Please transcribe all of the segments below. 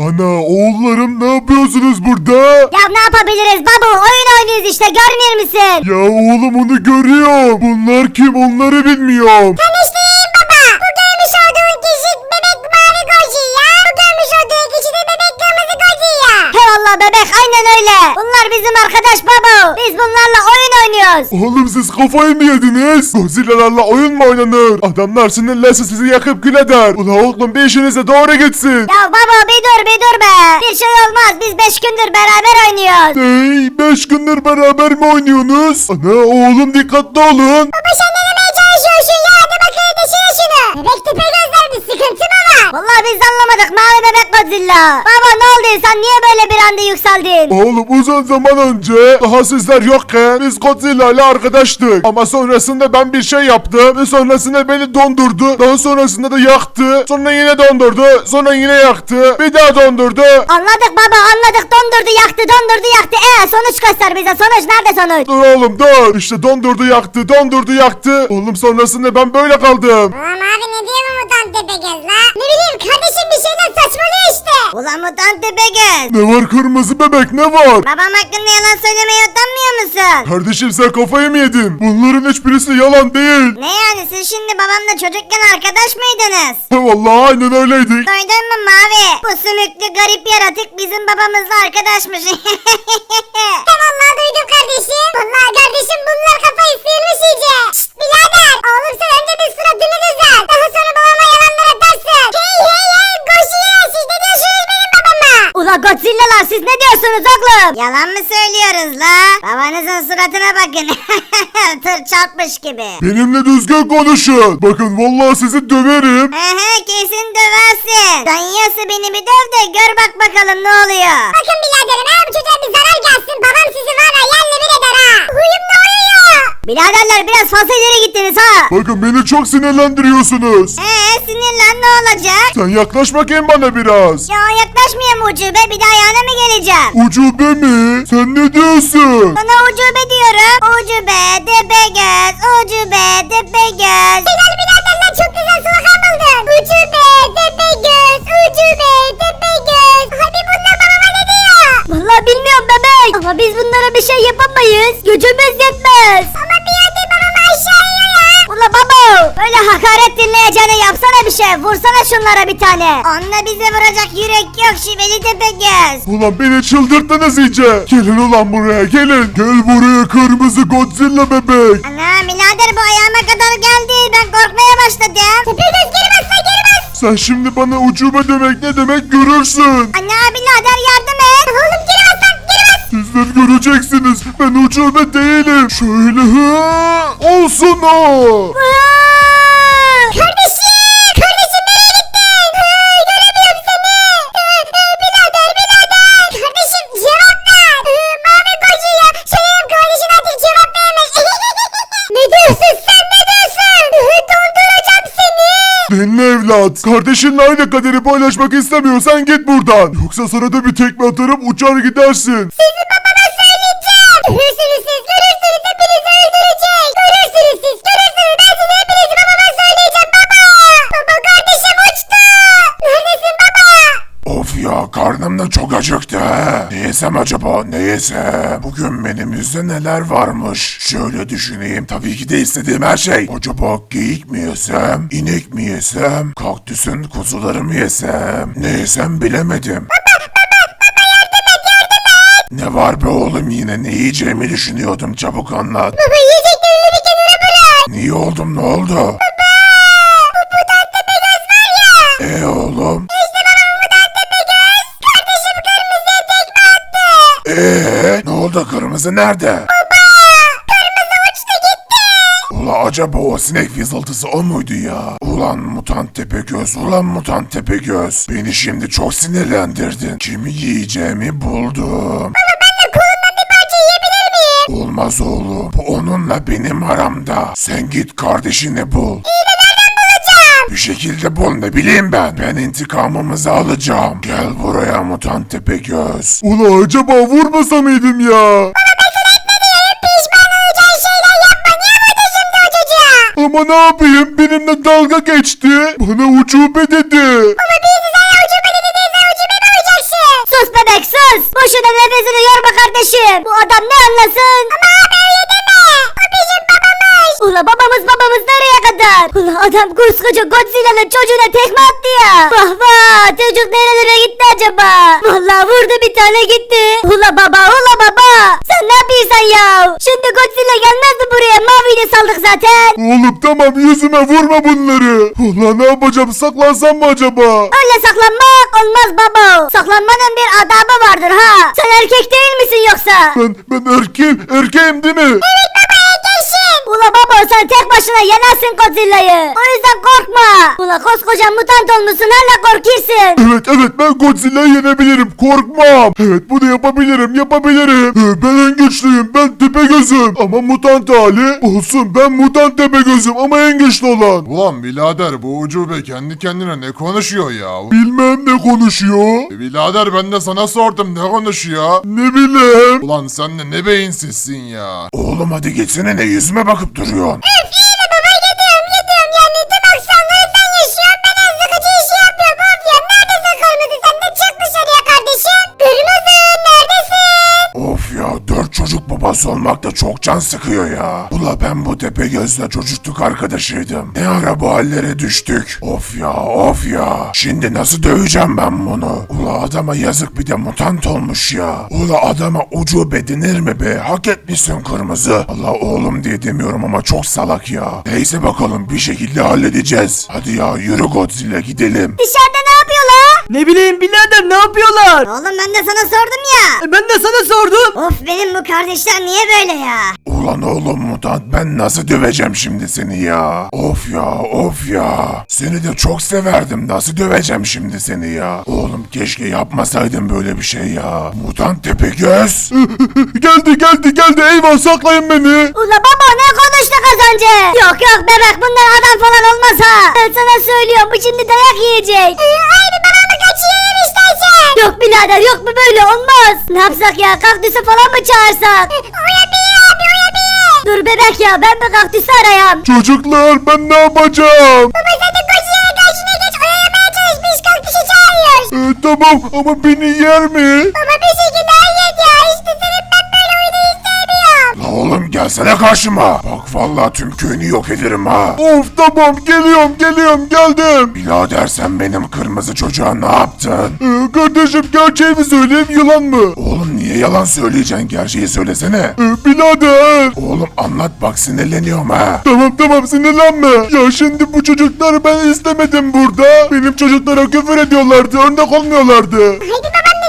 Ana oğullarım ne yapıyorsunuz burada? Ya ne yapabiliriz baba oyun oynuyoruz işte görmüyor musun? Ya oğlum onu görüyorum. Bunlar kim onları bilmiyorum. Tanıştırayım valla bebek aynen öyle. Bunlar bizim arkadaş baba. Biz bunlarla oyun oynuyoruz. Oğlum siz kafayı mı yediniz? Godzilla'larla oyun mu oynanır? Adamlar sinirlense sizi yakıp kül eder. Ula oğlum bir işinize doğru gitsin. Ya baba bir dur bir dur be. Bir şey olmaz biz beş gündür beraber oynuyoruz. Ney? Beş gündür beraber mi oynuyorsunuz? Ana oğlum dikkatli olun. Baba sen ne demeye çalışıyorsun ya? Hadi bakayım desene şunu. Bebek tepe gözler bir sıkıntı mı var? Vallahi biz anlamadık mavi bebek Godzilla. Baba ne oldu sen niye böyle bir anda yükseldin? Oğlum uzun zaman önce daha sizler yokken biz Godzilla ile arkadaştık. Ama sonrasında ben bir şey yaptım ve sonrasında beni dondurdu. Daha sonrasında da yaktı. Sonra yine dondurdu. Sonra yine yaktı. Bir daha dondurdu. Anladık baba anladık dondurdu yaktı dondurdu yaktı. E sonuç göster bize sonuç nerede sonuç? Dur oğlum dur. İşte dondurdu yaktı. Dondurdu yaktı. Oğlum sonrasında ben böyle kaldım. Ulan abi ne diyor bu mutant tepegöz la? Ne bileyim kardeşim bir şeyler saçmalıyor işte. Ulan mutant tepegöz. Ne var kırmızı bebek ne var? Babam hakkında yalan söylemeye utanmıyor musun? Kardeşim sen kafayı mı yedin? Bunların hiçbirisi yalan değil. Ne yani siz şimdi babamla çocukken arkadaş mıydınız? Ha, Vallahi aynen öyleydik. Duydun mu Mavi? Bu sümüklü garip yaratık bizim babamızla arkadaşmış. Vallahi duydum kardeşim. Vallahi kardeşim bunlar kafayı sıyırmış iyice. Şşt birader. Diyorsunuz oğlum? Yalan mı söylüyoruz la? Babanızın suratına bakın. Tır çarpmış gibi. Benimle düzgün konuşun. Bakın vallahi sizi döverim. Ehe kesin döversin. Danyası beni bir döv de gör bak bakalım ne oluyor. Bakın biraderim eğer bu çocuğa bir zarar gelsin babam sizi var ya yerle bir eder ha. Huyum ne oluyor? Biraderler biraz fazla ileri gittiniz ha. Bakın beni çok sinirlendiriyorsunuz. Eee sinirlen ne olacak? Sen yaklaş bakayım bana biraz. Ya yaklaşmayayım ucube bir daha yana mı geleceğim? Ucube mi? Sen ne diyorsun? Sana ucube diyorum. Ucube, tepe göz, ucube, tepe göz. Helal biraderler çok güzel slogan buldun. Ucube, tepe göz, ucube, tepe göz. Hadi bunlar babama ne diyor? Vallahi bilmiyorum bebek. Ama biz bunlara bir şey yapamayız. Gücümüz yetmez. Ama Böyle hakaret dinleyeceğine yapsana bir şey. Vursana şunlara bir tane. Onunla bize vuracak yürek yok şiveli tepe göz. Ulan beni çıldırttınız iyice. Gelin ulan buraya gelin. Gel buraya kırmızı Godzilla bebek. Ana birader bu ayağıma kadar geldi. Ben korkmaya başladım. Tepegöz geri bas lan geri bas. Sen şimdi bana ucube demek ne demek görürsün. Ana birader yardım et. Oğlum geri bas. Sizler göreceksiniz. Ben ucube değilim. Şöyle hı olsun o. Kardeşim. Kardeşim nereye gittin? göremiyorum seni. birader birader. Kardeşim cevap ver. Mavi kocu ya. Şeyim kardeşin artık cevap veremez. ne diyorsun sen ne diyorsun? Donduracağım seni. Dinle evlat. Kardeşinle aynı kaderi paylaşmak istemiyorsan git buradan. Yoksa sana da bir tekme atarım uçar gidersin. Sizi babama söyleyeceğim. Görürsünüz siz görürsünüz hepinizi öldürecek. Görürsünüz siz görürsünüz ben sizi hepinizi babama söyleyeceğim baba. Baba kardeşim uçtu. Neredesin baba? Of ya karnım çok acıktı he. Ne yesem acaba ne yesem? Bugün menümüzde neler varmış? Şöyle düşüneyim tabii ki de istediğim her şey. Acaba geyik mi yesem? inek mi yesem? Kaktüsün kuzuları mı yesem? Ne yesem bilemedim. Ne var be oğlum yine ne yiyeceğimi düşünüyordum çabuk anlat. Baba yiyeceklerini bir kenara bırak. Niye oldum ne oldu? E oğlum? Eee ne oldu kırmızı nerede? Ula acaba o sinek vızıltısı o muydu ya? Ulan mutant tepe göz, ulan mutant tepe göz. Beni şimdi çok sinirlendirdin. Kimi yiyeceğimi buldum. Olmaz oğlum. Bu onunla benim aramda. Sen git kardeşini bul. Bir şekilde bul ne bileyim ben. Ben intikamımızı alacağım. Gel buraya mutant tepe göz. Ula acaba vurmasa mıydım ya? Ama ne yapayım? Benimle dalga geçti. Bana ucube dedi. Ama biz sana ucube dedi değil sen ucube mi olacaksın? Sus bebek sus. Boşuna nefesini yorma kardeşim. Bu adam ne anlasın? Ama adam koskoca Godzilla'nın çocuğuna tekme attı ya. Vah vah çocuk nerelere gitti acaba? Vallahi vurdu bir tane gitti. Ula baba ula baba. Sen ne yapıyorsun ya? Şimdi Godzilla gelmezdi buraya maviyle saldık zaten. Oğlum tamam yüzüme vurma bunları. Ulan ne yapacağım saklansam mı acaba? Öyle saklanmak olmaz baba. Saklanmanın bir adabı vardır ha. Sen erkek değil misin yoksa? Ben, ben erkeğim, erkeğim değil mi? Ula baba sen tek başına yenersin Godzilla'yı. O yüzden korkma. Ula koskoca mutant olmuşsun hala korkuyorsun. Evet evet ben Godzilla'yı yenebilirim korkmam. Evet bunu yapabilirim yapabilirim. Ee, Ben en güçlüyüm ben Tepegöz'üm. Ama mutant hali olsun ben mutant Tepegöz'üm ama en güçlü olan. Ulan birader bu ucube kendi kendine ne konuşuyor ya? Bilmem ne konuşuyor. E, Birader ben de sana sordum ne konuşuyor? Ne bileyim. Ulan sen de ne beyinsizsin ya. Oğlum hadi geçsene ne yüzüme bakıp duruyorsun. Öf babası olmak da çok can sıkıyor ya. Ula ben bu tepe gözle çocukluk arkadaşıydım. Ne ara bu hallere düştük. Of ya of ya. Şimdi nasıl döveceğim ben bunu? Ula adama yazık bir de mutant olmuş ya. Ula adama ucube denir mi be? Hak etmişsin kırmızı. Allah oğlum diye demiyorum ama çok salak ya. Neyse bakalım bir şekilde halledeceğiz. Hadi ya yürü Godzilla gidelim. dışarıda ne bileyim birader ne yapıyorlar? Oğlum ben de sana sordum ya E, Ben de sana sordum. Of benim bu kardeşler niye böyle ya Ulan oğlum mutant ben nasıl döveceğim şimdi seni ya? Of ya of ya. Seni de çok severdim nasıl döveceğim şimdi seni ya? Oğlum keşke yapmasaydım böyle bir şey ya. Mutant Tepegöz. geldi geldi geldi eyvah saklayın beni. Ula baba ne konuştuk az önce? Yok yok bebek bunlar adam falan olmaz ha. Ben sana söylüyorum bu şimdi dayak yiyecek. Kaçırayım istersen. Yok birader yok bu böyle olmaz. Ne yapsak ya kaktüsü falan mı çağırsak? Uyabilir abi. Dur bebek ya ben bir kaktüsü arayayım. Çocuklar ben ne yapacağım? Baba sen de Godzilla'nın karşına geç oyalamaya çalış biz kaktüsü çağırıyoruz. Ee, tamam ama beni yer mi? Baba bir şekilde gelsene karşıma. Bak vallahi tüm köyünü yok ederim ha. Of tamam geliyorum geliyorum geldim. Birader sen benim kırmızı çocuğa ne yaptın? Ee, kardeşim gerçeği mi söyleyeyim yalan mı? Oğlum niye yalan söyleyeceksin gerçeği söylesene. Ee, birader. Oğlum anlat bak sinirleniyorum ha. Tamam tamam sinirlenme. Ya şimdi bu çocukları ben istemedim burada. Benim çocuklara küfür ediyorlardı örnek olmuyorlardı. Haydi babam ne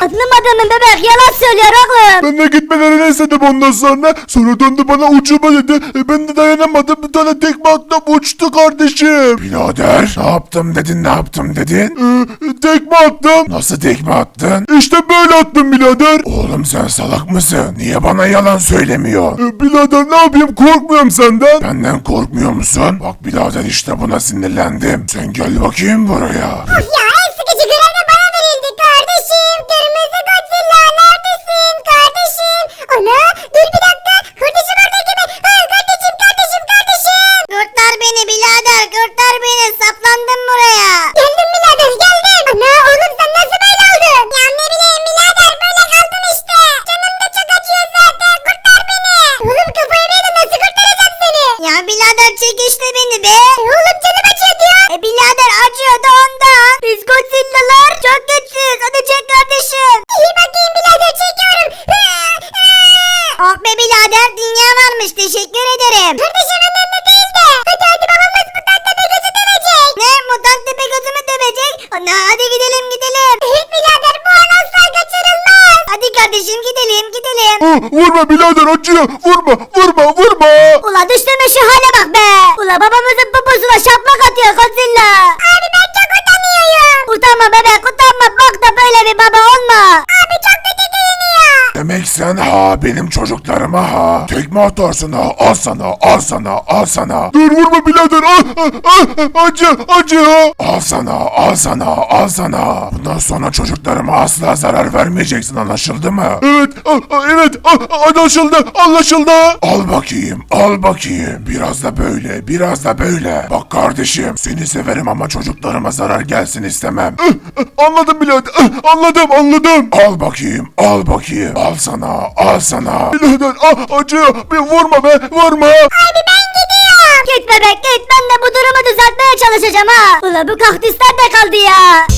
söylüyor? Anlamadığımın bebek yalan söylüyor oğlum. Ben de gitmelerini istedim ondan sonra. Sonra döndü bana uçuma dedi. E ben de dayanamadım. Bir tane tekme attım uçtu kardeşim. Birader ne yaptım dedin ne yaptım dedin? Ee, tekme attım. Nasıl tekme attın? İşte böyle attım birader. Oğlum sen salak mısın? Niye bana yalan söylemiyor? Ee, birader ne yapayım korkmuyorum senden. Benden korkmuyor musun? Bak birader işte buna sinirlendim. Sen gel bakayım buraya. Ya en sıkıcı görev de bana verildi kardeşim. Kırmızı Godzilla neredesin kardeşim? Ana dur bir dakika. Kardeşim orada gibi. Hayır kardeşim kardeşim kardeşim. Kurtar beni birader kurtar beni saplandım buraya. Geldim birader geldim. Ana oğlum sen nasıl böyle oldun? Ya ne bileyim birader böyle kaldım işte. Canım da çok acıyor zaten kurtar beni. Oğlum kafayı verin nasıl kurtaracağım seni? Ya birader çek işte beni be. oğlum canım acıyor diyor. E birader acıyor da ondan. Biz Godzilla'lar çok güçlüyüz. Hadi çek kardeşim. İyi bakayım birader çekiyorum. Ah be birader dünya varmış teşekkür ederim. Kardeşim önemli değil de. Hadi hadi babamız mutant tepe gözü dövecek. Ne mutant tepe gözü mü dövecek? Ana hadi gidelim gidelim. Birader bu an asla kaçırılmaz. Hadi kardeşim gidelim gidelim. Vurma birader acıyor. Vurma vurma vurma. Ula düştüğümüz şu hale bak be. Ula babamızın babasına şaplak atıyor Godzilla. Abi ben çok utanıyorum. Utanma bebek utanma bak da böyle bir baba olma. Abi çok kötü giyiniyor. Demek sen ha benim çocuklarıma ha. Tekme atarsın ha al sana al sana al sana. Dur vurma birader. Ah, ah, ah, acı acı. Al sana al sana al sana. Bundan sonra çocuklarıma asla zarar vermeyeceksin anlaşıldı mı? Evet ah, ah, evet ah, anlaşıldı anlaşıldı. Al bakayım, al bakayım. Biraz da böyle, biraz da böyle. Bak kardeşim, seni severim ama çocuklarıma zarar gelsin istemem. Anladım birader ah, anladım anladım. Al bakayım, al bakayım. Al sana, al sana. Birader ah, bir vurma be vurma. Abi ben gidiyorum. Git bebek git ben de bu durumu düzeltmeye çalışacağım ha. Ula bu kaktüsler de kaldı ya.